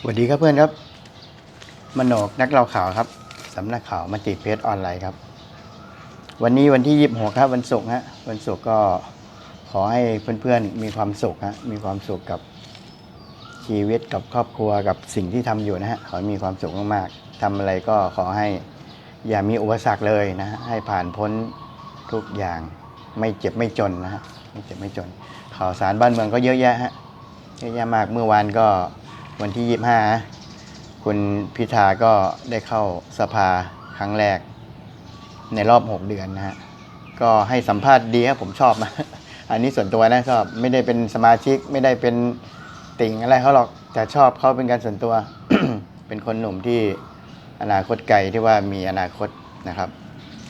สวัสดีครับเพื่อนครับ มโนกนักเล่าข่าวครับสำนักข่าวมติเพจออนไลน์ครับ วันนี้วันที่ยี่สิบหกครับวันศุกร์ฮะวันศุกร์ก็ขอให้เพื่อนๆมีความสุขฮะมีความสุขกับชีวิตกับครอบครัวกับสิ่งที่ทำอยู่นะฮะขอให้มีความสุขมากๆทำอะไรก็ขอให้อย่ามีอุปสรรคเลยนะฮะให้ผ่านพ้นทุกอย่างไม่เจ็บไม่จนนะฮะไม่เจ็บไม่จน ข่าวสารบ้านเมืองก็เยอะแยะฮะเยอะแยะมากเมื่อวานก็ วันที่ 25 คุณพิธาก็ได้เข้าสภาครั้งแรก ในรอบ 6 เดือนนะฮะ ก็ให้สัมภาษณ์ดีครับผมชอบนะ อันนี้ส่วนตัวนะชอบไม่ได้เป็นสมาชิกไม่ได้เป็นติ่งอะไรเขาหรอกแต่ชอบเขาเป็นการส่วนตัว เป็นคนหนุ่มที่อนาคตไกลที่ว่ามีอนาคตนะครับ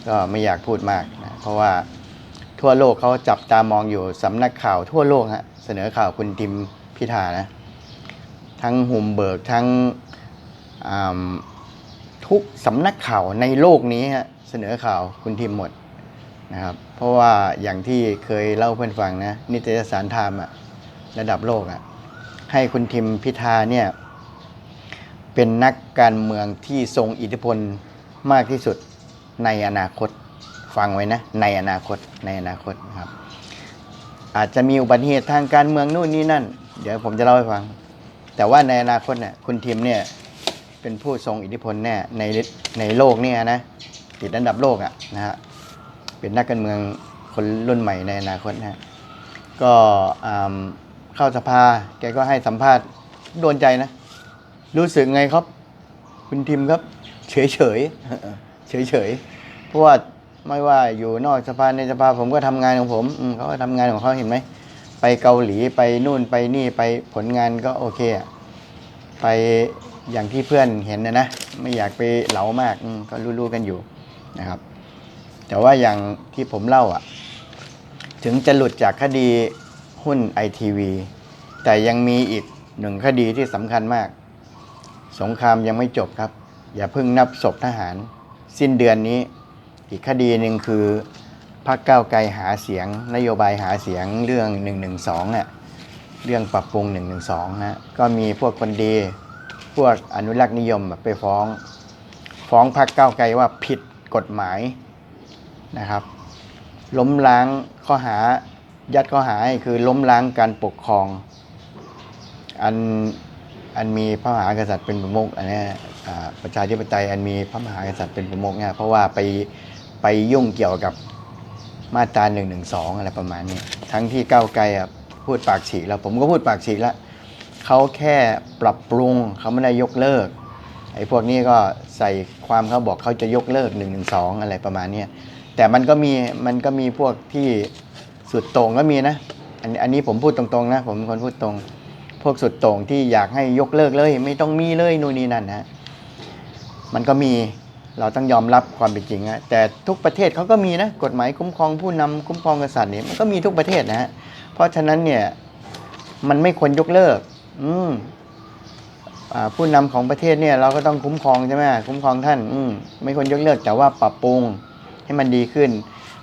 ก็ไม่อยากพูดมากนะเพราะว่าทั่วโลกเขาจับตามองอยู่สำนักข่าวทั่วโลกฮะเสนอข่าวคุณทิมพิธานะ ทั้งหุมเบิร์กทั้งทุกสำนักข่าวในโลกนี้ฮะเสนอข่าวคุณทิมหมดนะครับ เพราะว่าอย่างที่เคยเล่าเพื่อนฟังนะนิตยสารไทม์อะระดับโลกอะให้คุณทิมพิธาเนี่ยเป็นนักการเมืองที่ทรงอิทธิพลมากที่สุดในอนาคตฟังไว้นะในอนาคตในอนาคตครับ อาจจะมีอุบัติเหตุทางการเมืองนู่นนี่นั่น เดี๋ยวผมจะเล่าให้ฟัง แต่ว่าในอนาคตเนี่ยคุณทิมเนี่ยเป็นผู้ทรงอิทธิพลแน่ในในโลกเนี่ยนะติดอันดับโลกอะนะฮะเป็นนักการเมืองคนรุ่นใหม่ในอนาคตนะ ก็เข้าสภาแกก็ให้สัมภาษณ์โดนใจนะ รู้สึกไงครับ คุณทิมครับ เฉยเฉยเฉยเฉยเพราะว่าไม่ว่าอยู่นอกสภาในสภาผมก็ทำงานของผมอืมเขาก็ทำงานของเขาเห็นไหม ไปเกาหลีไปนู่นไปนี่ไปผลงานก็โอเคอะไปอย่างที่เพื่อนเห็นนะนะ ไม่อยากไปเหลามากก็รู้ๆกันอยู่นะครับ แต่ว่าอย่างที่ผมเล่าอะถึงจะหลุดจากคดีหุ้นไอทีวีแต่ยังมีอีกหนึ่งคดีที่สำคัญมาก สงครามยังไม่จบครับ อย่าเพิ่งนับศพทหาร สิ้นเดือนนี้ อีกคดีหนึ่งคือ พรรคก้าวไกลหาเสียง นโยบายหาเสียงเรื่อง 112เนี่ยเรื่องปรับปรุง 112นะก็มีพวกคนดีพวกอนุรักษ์นิยมไปฟ้อง ฟ้องพรรคก้าวไกลว่าผิดกฎหมายนะครับ ล้มล้างข้อหายัดข้อหาคือล้มล้างการปกครอง อันอันมีพระมหากษัตริย์เป็นประมุขอันนี้ประชาธิปไตยอันมีพระมหากษัตริย์เป็นประมุขเนี่ยเพราะว่าไปไปยุ่งเกี่ยวกับ มาตราหนึ่งหนึ่งสองอะไรประมาณนี้ทั้งที่ก้าวไกลอะพูดปากฉีกแล้วผมก็พูดปากฉีกแล้วเขาแค่ปรับปรุงเขาไม่ได้ยกเลิกไอ้พวกนี้ก็ใส่ความเขาบอกเขาจะยกเลิกหนึ่งหนึ่งสองอะไรประมาณนี้แต่มันก็มีมันก็มีพวกที่สุดโต่งก็มีนะอันอันนี้ผมพูดตรงๆนะผมเป็นคนพูดตรง พวกสุดโต่งที่อยากให้ยกเลิกเลย ไม่ต้องมีเลยนู่นนี่นั่นนะมันก็มี เราต้องยอมรับความเป็นจริงนะแต่ทุกประเทศเขาก็มีนะกฎหมายคุ้มครองผู้นำคุ้มครองกษัตริย์นี่มันก็มีทุกประเทศนะฮะเพราะฉะนั้นเนี่ยมันไม่ควรยกเลิก อืมผู้นำของประเทศเนี่ยเราก็ต้องคุ้มครองใช่ไหมคุ้มครองท่าน อืมไม่ควรยกเลิกแต่ว่าปรับปรุงให้มันดีขึ้น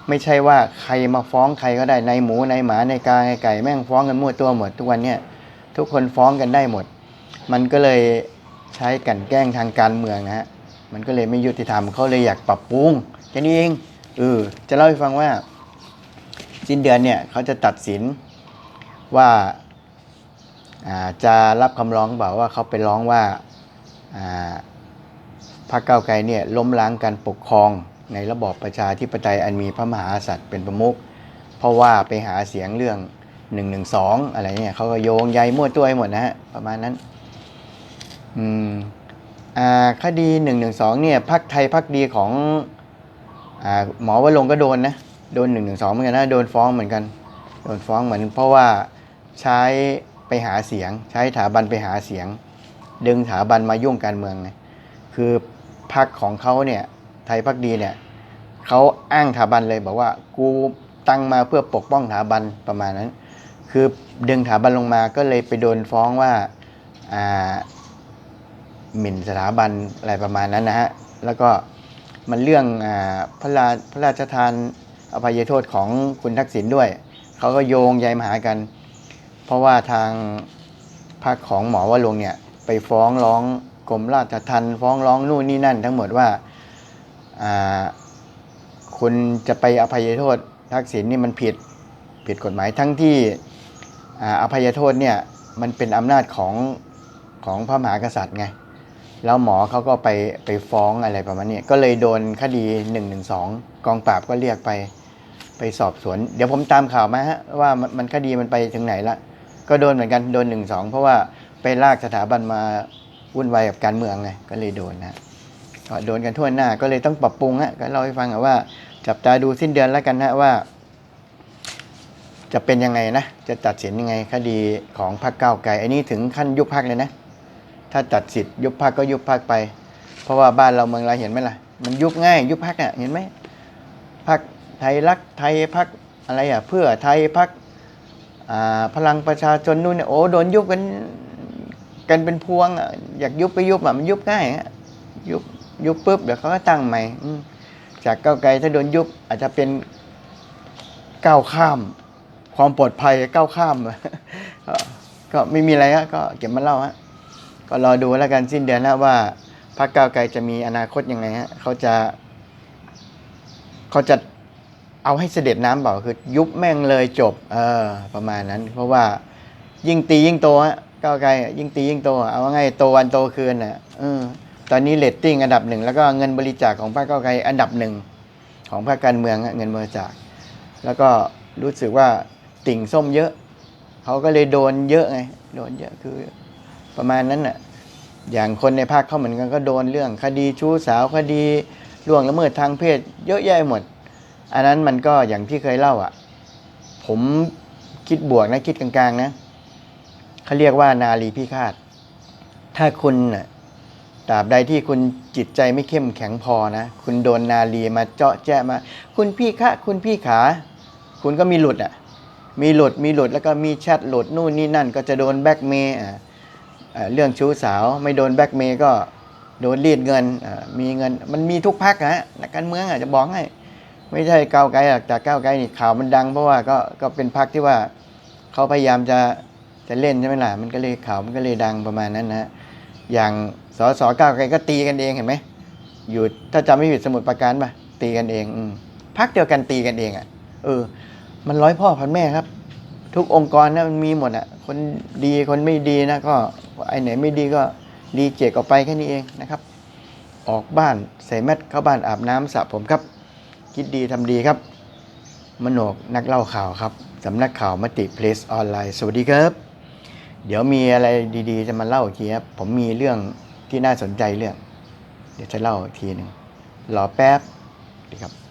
ไม่ใช่ว่าใครมาฟ้องใครก็ได้ในหมูในหมาในกาในไก่แม่งฟ้องกันมั่วตัวหมดทุกวันเนี่ยทุกคนฟ้องกันได้หมด มันก็เลยใช้กันแกล้งทางการเมืองนะฮะ มันก็เลยไม่ยุติธรรมเขาเลยอยากปรับปรุงแค่นี้เองเออจะเล่าให้ฟังว่า สิ้นเดือนเนี่ยเขาจะตัดสินว่าาจะรับคำร้องเปล่าว่าเขาไปร้องว่าพรรคก้าไกลเนี่ยล้มล้างการปกครองในระบอบประชาธิปไตยอันมีพระมหากษัตริย์เป็นประมุขเพราะว่าไปหาเสียงเรื่องหนึ่งหนึ่งสองอะไรเนี่ยเขาก็โยงใยมั่วตัวให้หมดนะฮะประมาณนั้น อืม คดีหนึ่งหนึ่งสองเนี่ยพักไทยพักดีของอหมอวรงก็โดนนะโดนหนึ่งหนึ่งสองเหมือนกันนะโดนฟ้องเหมือนกัน โดนฟ้องเหมือน เพราะว่าใช้ไปหาเสียง ใช้ถาบันไปหาเสียง ดึงถาบันมายุ่งการเมืองไงคือพักของเขาเนี่ยไทยพักดีเนี่ยเขาอ้างถาบันเลยบอกว่ากูตั้งมาเพื่อปกป้องถาบันประมาณนั้น คือดึงถาบันลงมาก็เลยไปโดนฟ้องว่า หมิ่นสถาบันอะไรประมาณนั้นนะฮะ แล้วก็มันเรื่องอพระราพระราชทานอภัยโทษของคุณทักษิณด้วย เขาก็โยงใยมาหากัน เพราะว่าทางพรรคของหมอวรงเนี่ยไปฟ้องร้องกรมราชทัณฑ์ฟ้องร้องนู่นนี่นั่น ทั้งหมดว่าคุณจะไปอภัยโทษทักษิณนี่มันผิดผิดกฎหมายทั้งที่ออภัยโทษเนี่ยมันเป็นอำนาจของของพระมหากษัตริย์ไง แล้วหมอเขาก็ไปไปฟ้องอะไรประมาณนี้ก็เลยโดนคดี1นึกองปราบก็เรียกไปไปสอบสวน เดี๋ยวผมตามข่าวมาฮะว่ามันมันคดีมันไปถึงไหนละก็โดนเหมือนกันโดนหนึ่งสองเพราะว่าไปลากสถาบันมาวุ่นวายกับการเมืองไงก็เลยโดนนะก็โดนกันทั่วหน้าก็เลยต้องปรับปรุงฮะก็เล่าให้ฟังว่า จับตาดูสิ้นเดือนแล้วกันฮะว่า จะเป็นยังไงนะจะตัดสินยังไงคดีของพรรคก้าวไกลอันนี้ถึงขั้นยุบพรรคเลยนะ ถ้าตัดสิทธิ์ยุบพักก็ยุบพักไป เพราะว่าบ้านเราเมืองเราเห็นไหมล่ะ มันยุบง่าย ยุบพักอะเห็นไหมพักไทยรักไทยพักอะไรอะ เพื่อไทยพักพลังประชาชนนู่นเนี่ยโอ้โดนยุบกันกันเป็นพวงอะอยากยุบไปยุบอะมันยุบง่ายฮะยุบยุบปุ๊บเดี๋ยวเขาก็ตั้งใหม่จากก้าวไกลถ้าโดนยุบอาจจะเป็นก้าวข้าม ความปลอดภัยก้าวข้ามก็ก็ไม่มีอะไรฮะก็เก็บมาเล่าฮะ ก็รอดูแล้วกันสิ้นเดือนนะว่าพรรคก้าวไกลจะมีอนาคตยังไงฮะเขาจะ เขาจะเอาให้เสด็จน้ำเปล่าคือยุบแม่งเลยจบ เออ ประมาณนั้น เพราะว่ายิ่งตียิ่งโตฮะก้าวไกลยิ่งตียิ่งโต เอาว่าไงโตวันโตคืนอะเออตอนนี้เลตติ้งอันดับหนึ่งแล้วก็เงินบริจาคของพรรคก้าวไกลอันดับหนึ่งของพรรคการเมืองเงินบริจาค แล้วก็รู้สึกว่าติ่งส้มเยอะ เขาก็เลยโดนเยอะไง โดนเยอะคือ ประมาณนั้นน่ะอย่างคนในภาคเขาเหมือนกันก็โดนเรื่องคดีชู้สาวคดีล่วงละเมิดทางเพศ เยอะแยะหมด อันนั้นมันก็อย่างที่เคยเล่าอะ ผมคิดบวกนะคิดกลางๆนะเขาเรียกว่านารีพิฆาต ถ้าคุณน่ะตราบใดที่คุณจิตใจไม่เข้มแข็งพอนะ คุณโดนนารีมาเจาะแจ้มา คุณพี่คะ คุณพี่ขา คุณก็มีหลุดอะ มีหลุดมีหลุดแล้วก็มีแชทหลุดนู่นนี่นั่น ก็จะโดนแบ็กเมย์อะ เรื่องชู้สาวไม่โดนแบ็กเมย์ก็โดนรีดเงินมีเงินมันมีทุกพักฮะนักการเมืองอะจะบอกให้ ไม่ใช่ก้าวไกลหรอกแต่ก้าวไกลนี่ข่าวมันดังเพราะว่าก็ก็เป็นพักที่ว่าเขาพยายามจะจะเล่นใช่ไหมล่ะมันก็เลยข่าวมันก็เลยดังประมาณนั้นนะอย่างสสก้าวไกลก็ตีกันเองเห็นไหมอยู่ถ้าจำไม่ผิดสมุดประการป่ะตีกันเองอพักเดียวกันตีกันเองอะเออ มันร้อยพ่อพันแม่ครับ ทุกองค์กรนะมันมีหมดอะ คนดีคนไม่ดีนะก็ ไอไหนไม่ดีก็รีเจกออกไปแค่นี้เองนะครับ ออกบ้านใส่แมสเข้าบ้านอาบน้ำสระผมครับ คิดดีทำดีครับ มโนกนักเล่าข่าวครับสำนักข่าวมติเพลสออนไลน์สวัสดีครับ เดี๋ยวมีอะไรดีๆ จะมาเล่าอีกทีครับผมมีเรื่องที่น่าสนใจเรื่อง เดี๋ยวจะเล่าอีกทีหนึ่งรอแป๊บดีครับ